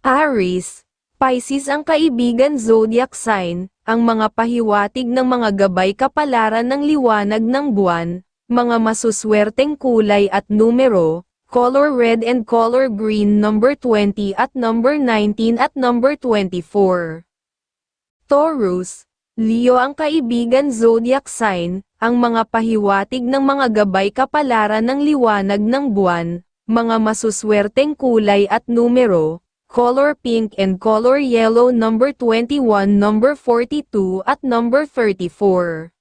Aries, Pisces ang kaibigan zodiac sign, ang mga pahiwatig ng mga gabay kapalaran ng liwanag ng buwan, mga masuswerteng kulay at numero, color red and color green number 20 at number 19 at number 24. Taurus, Leo ang kaibigan zodiac sign, ang mga pahiwatig ng mga gabay kapalaran ng liwanag ng buwan, mga masuswerteng kulay at numero, color pink and color yellow number 21, number 42 at number 34.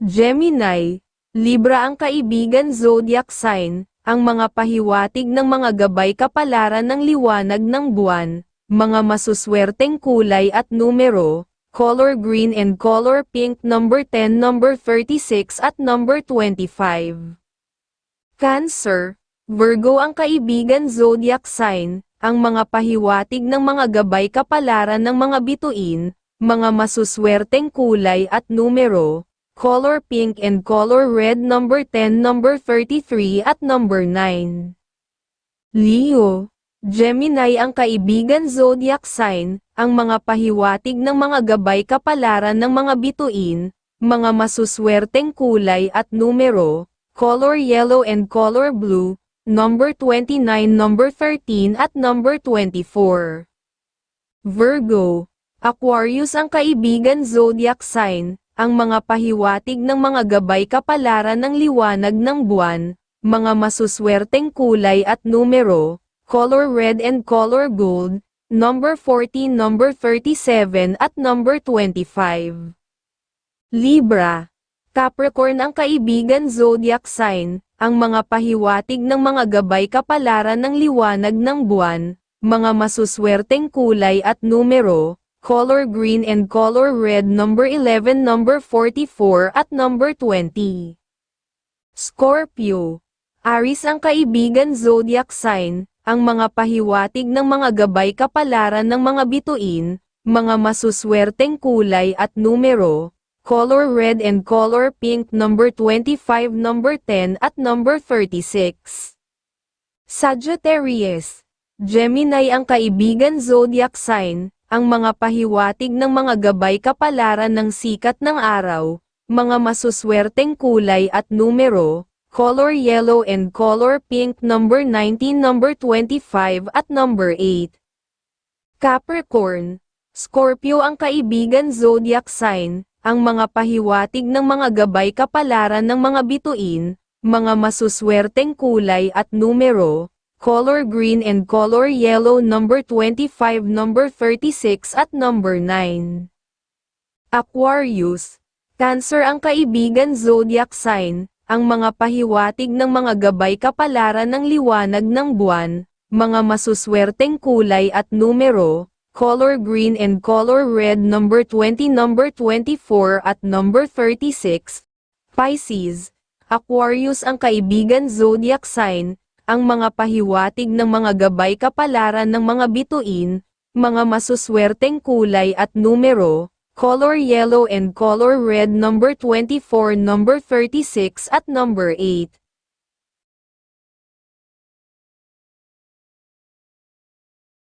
Gemini, Libra ang kaibigan zodiac sign, ang mga pahiwatig ng mga gabay kapalaran ng liwanag ng buwan, mga masuswerteng kulay at numero, color green and color pink number 10, number 36 at number 25. Cancer, Virgo ang kaibigan zodiac sign, ang mga pahiwatig ng mga gabay kapalaran ng mga bituin, mga masuswerteng kulay at numero, color pink and color red number 10, number 33 at number 9. Leo, Gemini ang kaibigan zodiac sign, ang mga pahiwatig ng mga gabay kapalaran ng mga bituin, mga masuswerteng kulay at numero, color yellow and color blue, number 29, number 13 at number 24. Virgo, Aquarius ang kaibigan zodiac sign, ang mga pahiwatig ng mga gabay kapalaran ng liwanag ng buwan, mga masuswerteng kulay at numero, color red and color gold, number 14, number 37 at number 25. Libra, Capricorn ang kaibigan zodiac sign, ang mga pahiwatig ng mga gabay kapalaran ng liwanag ng buwan, mga masuswerteng kulay at numero, color green and color red number 11, number 44 at number 20. Scorpio, Aries ang kaibigan zodiac sign, ang mga pahiwatig ng mga gabay kapalaran ng mga bituin, mga masuswerteng kulay at numero, color red and color pink number 25, number 10 at number 36. Sagittarius, Gemini ang kaibigan zodiac sign, ang mga pahiwatig ng mga gabay kapalaran ng sikat ng araw, mga masuswerteng kulay at numero, color yellow and color pink number 19, number 25 at number 8. Capricorn, Scorpio ang kaibigan zodiac sign, ang mga pahiwatig ng mga gabay kapalaran ng mga bituin, mga masuswerteng kulay at numero, color green and color yellow number 25, number 36 at number 9. Aquarius, Cancer ang kaibigan zodiac sign, ang mga pahiwatig ng mga gabay kapalaran ng liwanag ng buwan, mga masuswerteng kulay at numero, color green and color red number 20 number 24 at number 36, Pisces, Aquarius ang kaibigan zodiac sign, ang mga pahiwatig ng mga gabay kapalaran ng mga bituin, mga masuswerteng kulay at numero, color yellow and color red number 24, number 36 at number 8.